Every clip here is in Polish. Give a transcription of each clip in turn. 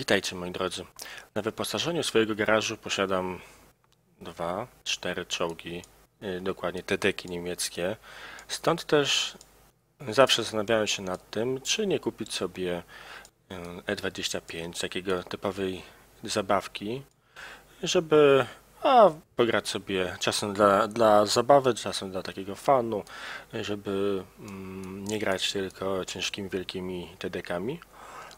Witajcie moi drodzy. Na wyposażeniu swojego garażu posiadam dwa, cztery czołgi, yy, dokładnie te deki niemieckie. Stąd też zawsze zastanawiałem się nad tym, czy nie kupić sobie yy, E25, takiego typowej zabawki, żeby a, pograć sobie czasem dla, dla zabawy, czasem dla takiego fanu, żeby mm, nie grać tylko ciężkimi, wielkimi TDK-ami.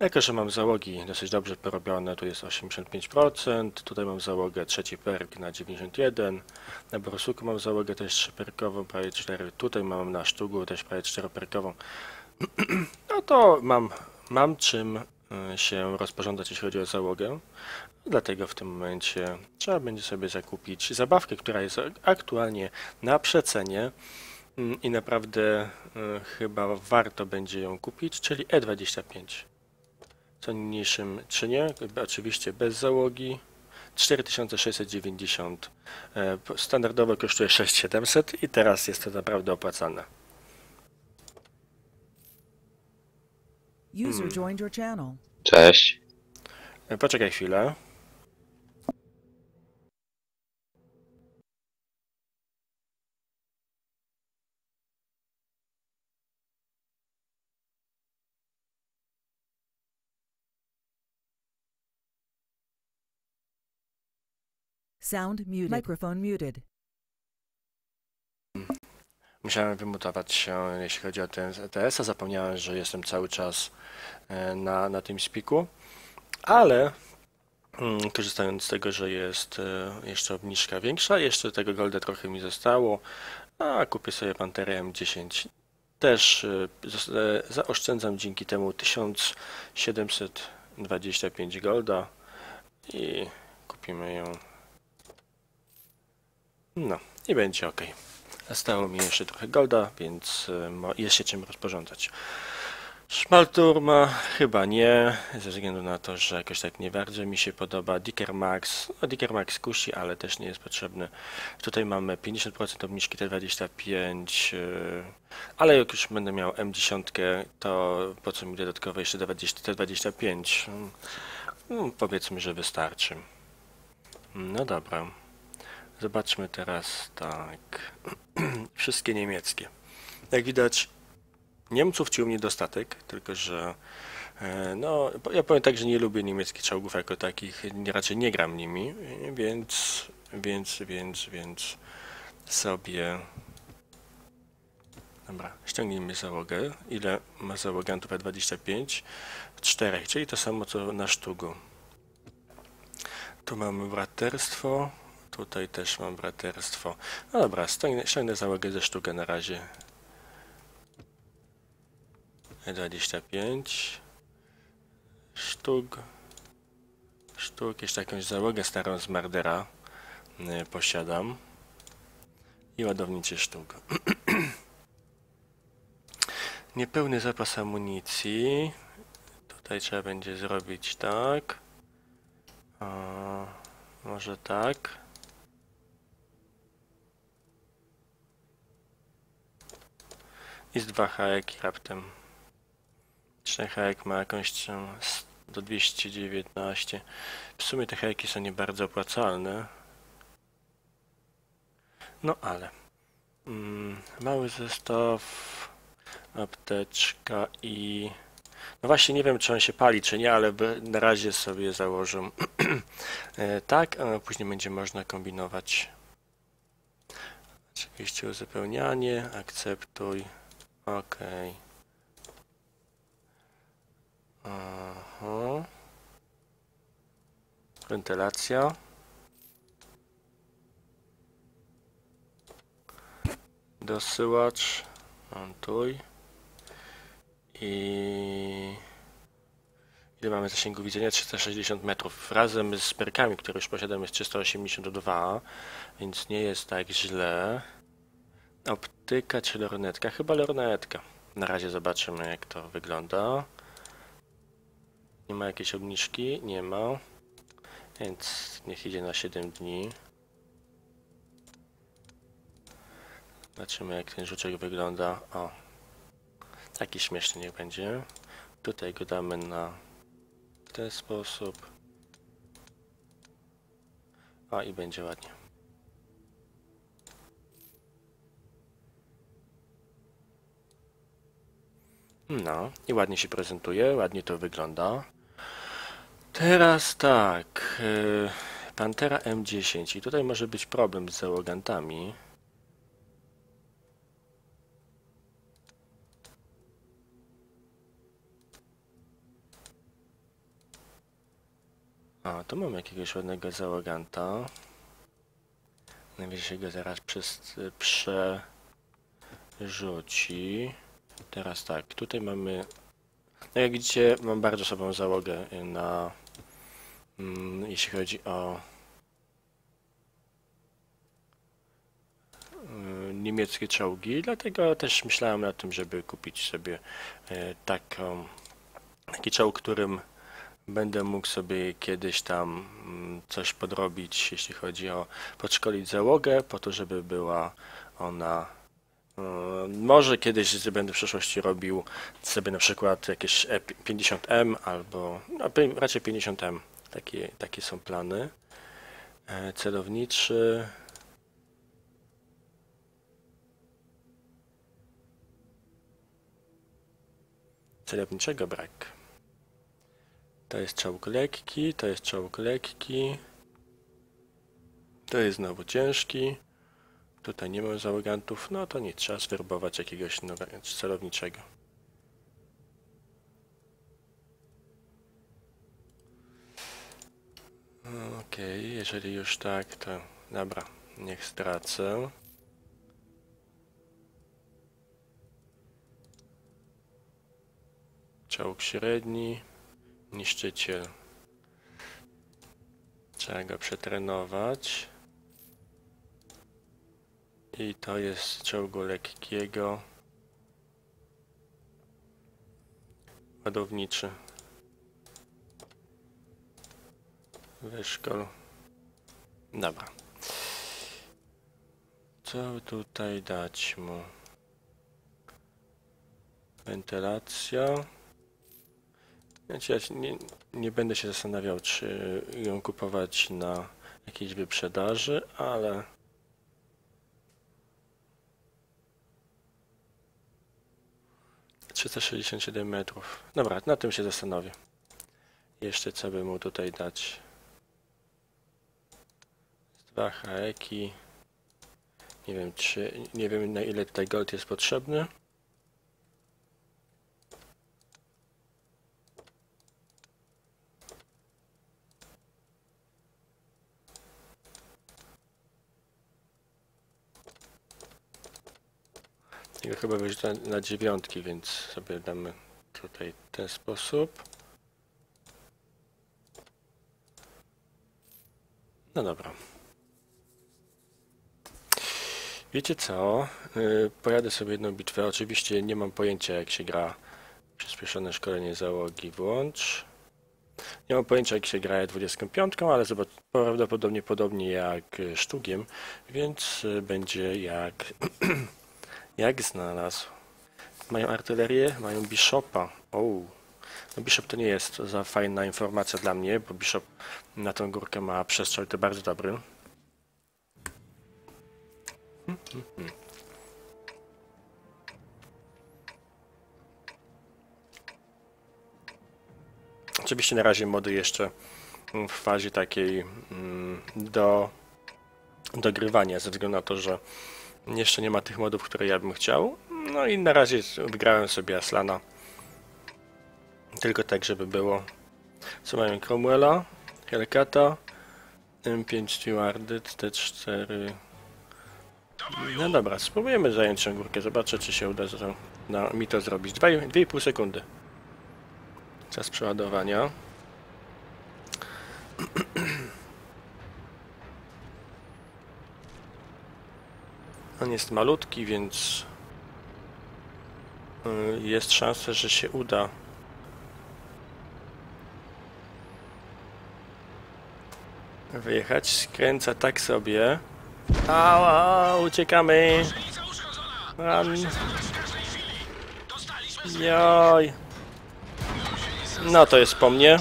Jako, że mam załogi dosyć dobrze porobione, tu jest 85%, tutaj mam załogę trzeci perk na 91, na Borsuku mam załogę też 3 perkową, prawie 4, tutaj mam na Sztugu też prawie 4 perkową. No to mam, mam czym y, się rozporządzać, jeśli chodzi o załogę. Dlatego w tym momencie trzeba będzie sobie zakupić zabawkę, która jest aktualnie na przecenie mm, i naprawdę y, chyba warto będzie ją kupić, czyli E25 co niniejszym czynie, oczywiście bez załogi. 4690 e, standardowo kosztuje 6700 i teraz jest to naprawdę opłacalne. User joined your channel. Cześć. E, Poczekaj chwilę. Sound muted. Microphone muted. Musiałem wymutować się, jeśli chodzi o ten ETS, a zapomniałem, że jestem cały czas e, na, na tym spiku, ale mm, korzystając z tego, że jest e, jeszcze obniżka większa, jeszcze tego golda trochę mi zostało, a kupię sobie Panterę M10. Też e, e, zaoszczędzam dzięki temu 1725 golda i kupimy ją. No i będzie ok. Stało mi jeszcze trochę golda, więc mo- jest się czym rozporządzać. Szmaltur ma chyba nie, ze względu na to, że jakoś tak nie bardzo mi się podoba. Dicker Max, no Dicker Max kusi, ale też nie jest potrzebny. Tutaj mamy 50% obniżki T25, y, ale jak już będę miał M10, to po co mi dodatkowo jeszcze 20, T25? No, powiedzmy, że wystarczy. No dobra. Zobaczmy teraz tak. Wszystkie niemieckie. Jak widać, Niemców ciął niedostatek, tylko że e, no, ja powiem tak, że nie lubię niemieckich czołgów jako takich, raczej nie gram nimi, więc, więc, więc, więc sobie Dobra, ściągnijmy załogę. Ile ma załoga Antupa 25? 4, czyli to samo co na sztugu. Tu mamy braterstwo. Tutaj też mam braterstwo. No dobra, ściągnę, ściągnę załogę ze sztukę na razie. 25 sztuk. Sztuk, jeszcze jakąś załogę starą z Mardera y, posiadam. I ładowniczy sztuk. Niepełny zapas amunicji. Tutaj trzeba będzie zrobić tak. Może tak. I z dwa hajeki raptem. Trzech hajek ma jakąś do 219. W sumie te hajeki są nie bardzo opłacalne. No ale. Mm, mały zestaw, apteczka i... No właśnie nie wiem czy on się pali czy nie, ale na razie sobie założę e, tak, a później będzie można kombinować. Oczywiście uzupełnianie, akceptuj. Okej. Aha. Wentylacja. Dosyłacz. Montuj. I... Ile mamy zasięgu widzenia? 360 metrów. Razem z perkami, które już posiadam jest 382, więc nie jest tak źle. Optyka czy lornetka? Chyba lornetka. Na razie zobaczymy jak to wygląda. Nie ma jakiejś obniżki? Nie ma. Więc niech idzie na 7 dni. Zobaczymy jak ten żuczek wygląda. O. Taki śmieszny niech będzie. Tutaj go damy na ten sposób. A i będzie ładnie. No, i ładnie się prezentuje, ładnie to wygląda. Teraz tak, yy, Pantera M10 i tutaj może być problem z załogantami. A, tu mam jakiegoś ładnego załoganta. Najwyżej się go zaraz przez, przerzuci. Teraz tak, tutaj mamy... No jak widzicie, mam bardzo słabą załogę na... Mm, jeśli chodzi o... y, niemieckie czołgi, dlatego też myślałem na tym, żeby kupić sobie e, taką, taki czołg, którym będę mógł sobie kiedyś tam mm, coś podrobić, jeśli chodzi o podszkolić załogę, po to, żeby była ona może kiedyś będę w przyszłości robił sobie na przykład jakieś E 50M albo no, raczej 50M. Takie, takie są plany. E, Celowniczy. Celowniczego brak. To jest czołg lekki, to jest czołg lekki. To jest znowu ciężki. Tutaj nie ma załogantów, no to nie trzeba swerbować jakiegoś celowniczego. Okej, jeżeli już tak, to dobra, niech stracę. Czołg średni, niszczyciel. Trzeba go przetrenować. I to jest czołgu lekkiego. Ładowniczy. Wyszkol. Dobra. Co tutaj dać mu? Wentylacja. Znaczy, ja nie, nie będę się zastanawiał, czy ją kupować na jakiejś wyprzedaży, ale 367 metrów. Dobra, na tym się zastanowię. Jeszcze co by mu tutaj dać? Dwa haeki. Nie wiem czy, nie wiem na ile tutaj gold jest potrzebny. Chyba wyrzucę na dziewiątki, więc sobie damy tutaj w ten sposób. No dobra. Wiecie co? Yy, pojadę sobie jedną bitwę. Oczywiście nie mam pojęcia jak się gra przyspieszone szkolenie załogi włącz. Nie mam pojęcia jak się gra 25, ale zobacz, prawdopodobnie podobnie jak y, sztugiem, więc y, będzie jak Jak znalazł? Mają artylerię, mają Bishopa. O, no Bishop to nie jest za fajna informacja dla mnie, bo Bishop na tą górkę ma przestrzał, to bardzo dobry. Oczywiście na razie mody jeszcze w fazie takiej mm, do dogrywania, ze względu na to, że jeszcze nie ma tych modów, które ja bym chciał. No i na razie wygrałem sobie Aslana. Tylko tak, żeby było. Co mają? Cromwella, Hellcata, M5 Stewarded, T4. No dobra, spróbujemy zająć tę górkę. Zobaczę, czy się uda to, na, mi to zrobić. 2,5 sekundy. Czas przeładowania. On jest malutki, więc y, jest szansa, że się uda. Wyjechać, skręca tak sobie. Ała, uciekamy. Run. Joj. No to jest po mnie.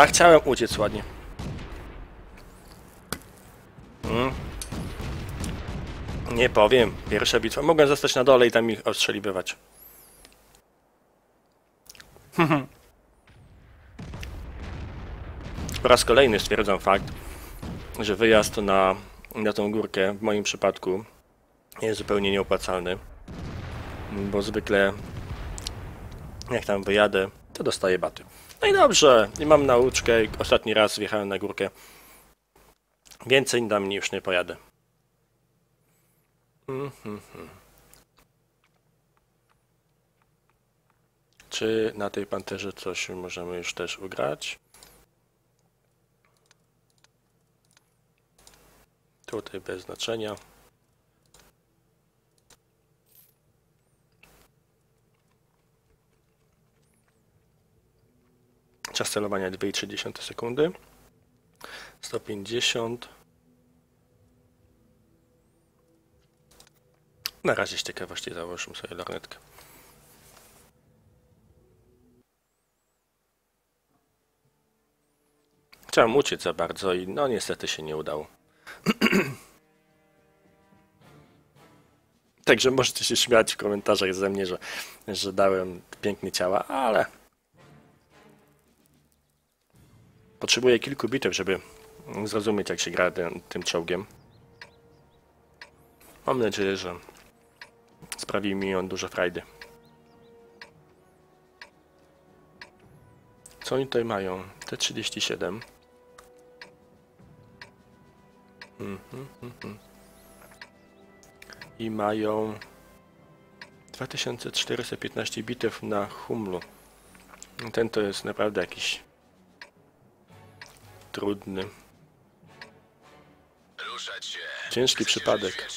A chciałem uciec ładnie. Mm. Nie powiem. Pierwsza bitwa. Mogłem zostać na dole i tam ich ostrzelibywać. Po raz kolejny stwierdzam fakt, że wyjazd na, na tą górkę w moim przypadku jest zupełnie nieopłacalny. Bo zwykle jak tam wyjadę, to dostaję baty. No i dobrze, i mam nauczkę. Ostatni raz wjechałem na górkę. Więcej tam już nie pojadę. Mhm. Czy na tej panterze coś możemy już też ugrać? Tutaj bez znaczenia. Czas celowania 2,3 sekundy. 150. Na razie z ciekawości założymy sobie lornetkę. Chciałem uciec za bardzo i no niestety się nie udało. Także możecie się śmiać w komentarzach ze mnie, że, że dałem pięknie ciała, ale potrzebuję kilku bitew, żeby zrozumieć jak się gra tym, tym czołgiem. Mam nadzieję, że sprawi mi on dużo frajdy. Co oni tutaj mają? T37. Mhm, mhm. I mają 2415 bitew na humlu. Ten to jest naprawdę jakiś trudny, ciężki przypadek.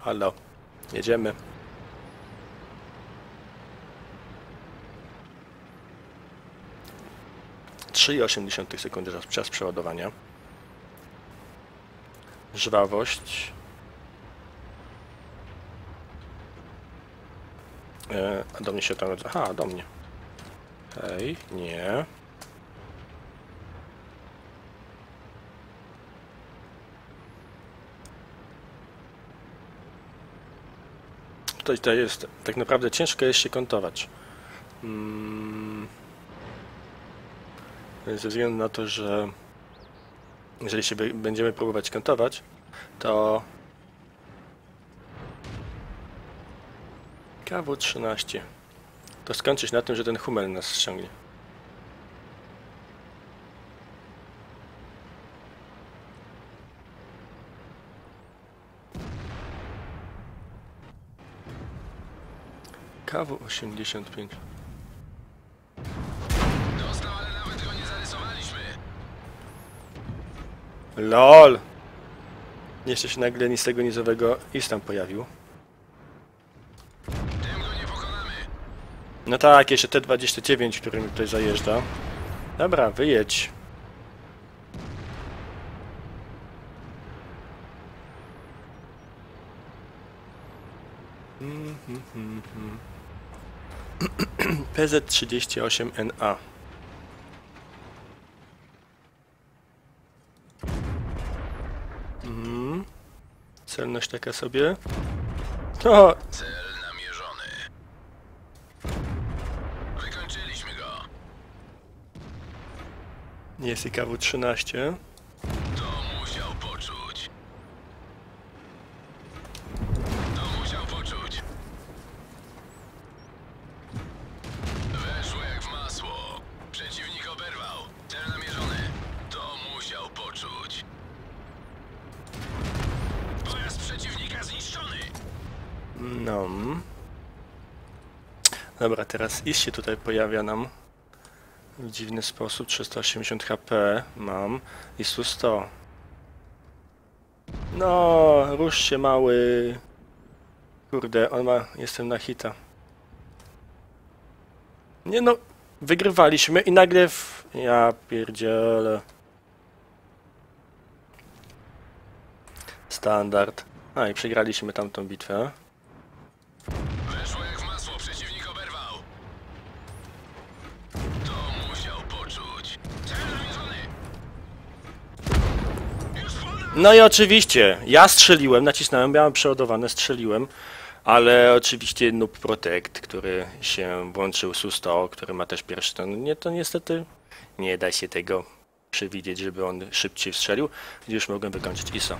Halo, jedziemy. Trzy 80 sekundy czas, czas przeładowania. Żwawość. E, a do mnie się tam... Aha, do mnie. Hej, nie. Tutaj to jest, tak naprawdę ciężko jest się kontować. Mm. Ze względu na to, że jeżeli się będziemy próbować kontować, to KW-13 to skończyć na tym, że ten Hummel nas ściągnie. KW-85 Dostał, ale nawet go nie zarysowaliśmy. LOL! Jeszcze się nagle nic tego nizowego is tam pojawił. Tym go nie pokonamy. No tak, jeszcze T29, który mi tutaj zajeżdża. Dobra, wyjedź. PZ38NA. Mhm. Celność taka sobie. O, Cel namierzony. Wykończyliśmy go. Jest i KW-13. To musiał poczuć. To musiał poczuć. Weszło jak w masło. Przeciwnik oberwał. Cel namierzony. To musiał poczuć. Pojazd przeciwnika zniszczony. No. Dobra, teraz iść się tutaj pojawia nam w dziwny sposób. 380 HP mam i 100. No, rusz się mały. Kurde, on ma. Jestem na hita. Nie no, wygrywaliśmy i nagle w. Ja pierdzielę. Standard. A i przegraliśmy tamtą bitwę. No i oczywiście, ja strzeliłem, nacisnąłem, miałem przeładowane, strzeliłem, ale oczywiście Noob Protect, który się włączył SU-100, który ma też pierwszy ten, nie, to niestety nie da się tego przewidzieć, żeby on szybciej strzelił, już mogłem wykończyć ISO.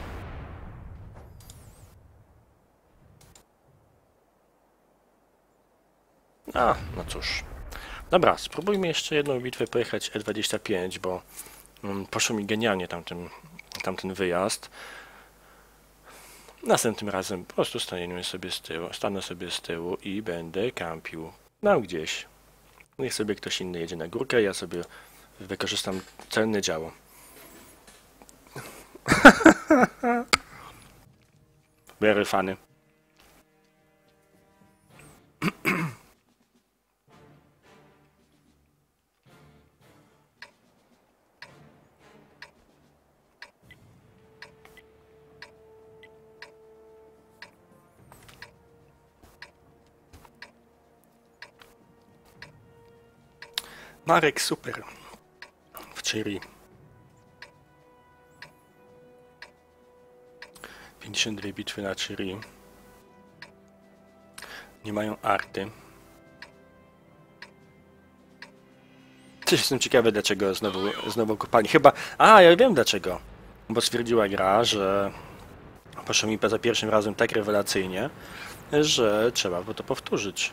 A, no cóż. Dobra, spróbujmy jeszcze jedną bitwę pojechać E25, bo mm, poszło mi genialnie tamtym, tamten wyjazd. Następnym razem po prostu staniemy sobie z tyłu, stanę sobie z tyłu i będę kampił tam gdzieś. Niech sobie ktoś inny jedzie na górkę, ja sobie wykorzystam cenne działo. Very funny. Marek super. W Cheery. 52 bitwy na Cheery. Nie mają arty. Też jestem ciekawy dlaczego znowu, znowu kopalni. Chyba... A, ja wiem dlaczego. Bo stwierdziła gra, że poszło mi za pierwszym razem tak rewelacyjnie, że trzeba było to powtórzyć.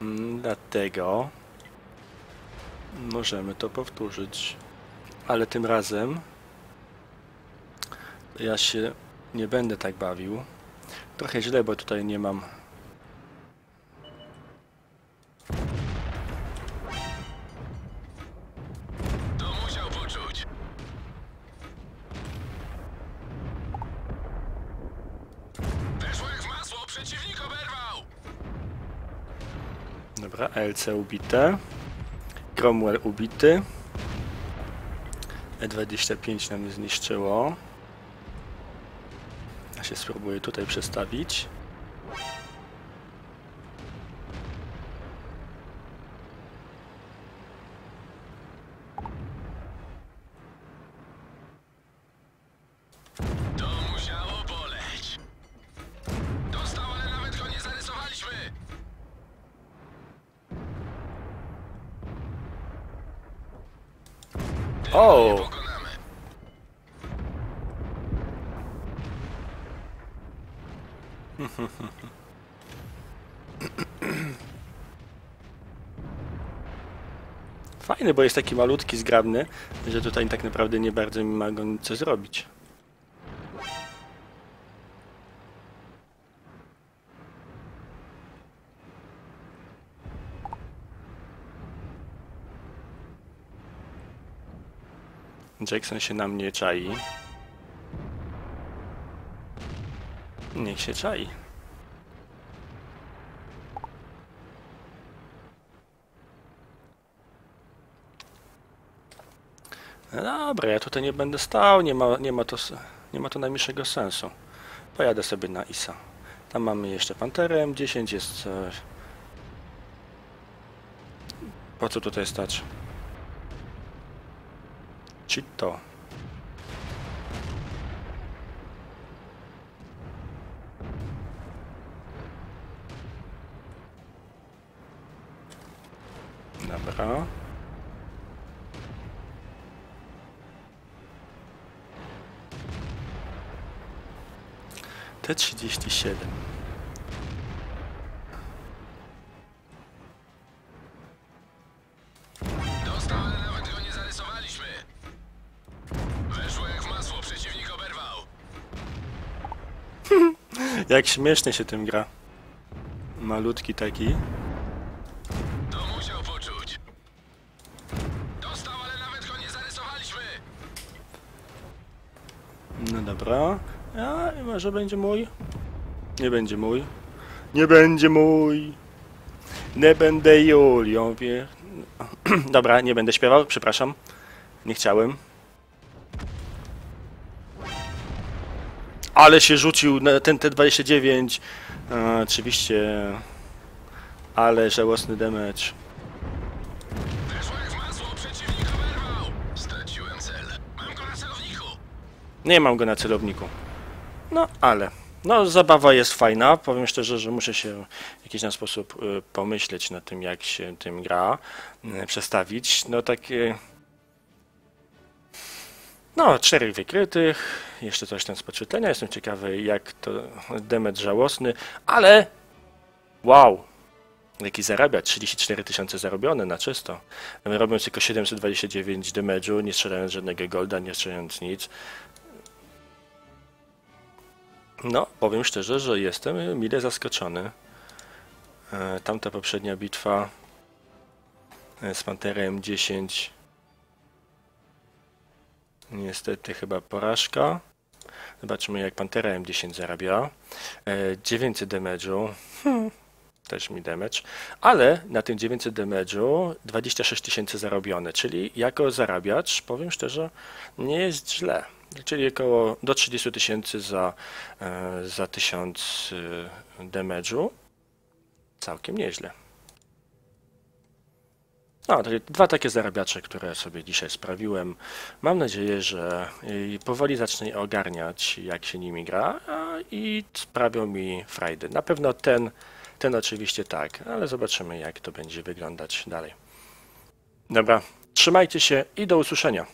Mm, Dlatego Możemy to powtórzyć. Ale tym razem ja się nie będę tak bawił. Trochę źle, bo tutaj nie mam. To musiał poczuć. Weszło jak w masło, przeciwnik oberwał! Dobra, LC ubite. Cromwell ubity. E25 nam zniszczyło. Ja się spróbuję tutaj przestawić. O! Fajny, bo jest taki malutki, zgrabny, że tutaj tak naprawdę nie bardzo mi ma go nic co zrobić. Jackson się na mnie czai. Niech się czai. No dobra, ja tutaj nie będę stał, nie ma, nie ma, to, nie ma to najmniejszego sensu. Pojadę sobie na ISA. Tam mamy jeszcze Panterę M10, jest... E... Po co tutaj stać? Cheeto. Dobra. T37. Jak śmiesznie się tym gra. Malutki taki. To musiał poczuć. Dostał, ale nawet go nie zarysowaliśmy. No dobra. A, i może będzie mój? Nie będzie mój. Nie będzie mój. Nie będę Julią, wie. Dobra, nie będę śpiewał, przepraszam. Nie chciałem. Ale się rzucił ten T29. A, oczywiście. Ale żałosny damage. Nie mam go na celowniku. No, ale. No, zabawa jest fajna. Powiem szczerze, że muszę się w jakiś sposób y, pomyśleć nad tym, jak się tym gra, y, przestawić. No, takie. No, czterech wykrytych, jeszcze coś tam z podświetlenia. Jestem ciekawy, jak to damage żałosny, ale wow! Jaki zarabia? 34 tysiące zarobione na czysto. Robiąc tylko 729 damage'u, nie strzelając żadnego golda, nie strzelając nic. No, powiem szczerze, że jestem mile zaskoczony. E, Tamta poprzednia bitwa e, z Panterem 10 Niestety chyba porażka. Zobaczymy jak Pantera M10 zarabia. E, 900 damage'u. Hmm, też mi damage. Ale na tym 900 damage'u 26 tysięcy zarobione, czyli jako zarabiacz, powiem szczerze, nie jest źle. Czyli około do 30 tysięcy za, e, za 1000 e, damage'u. Całkiem nieźle. No, dwa takie zarabiacze, które sobie dzisiaj sprawiłem. Mam nadzieję, że y, powoli zacznę ogarniać, jak się nimi gra i sprawią mi frajdy. Na pewno ten, ten oczywiście tak, ale zobaczymy, jak to będzie wyglądać dalej. Dobra, trzymajcie się i do usłyszenia.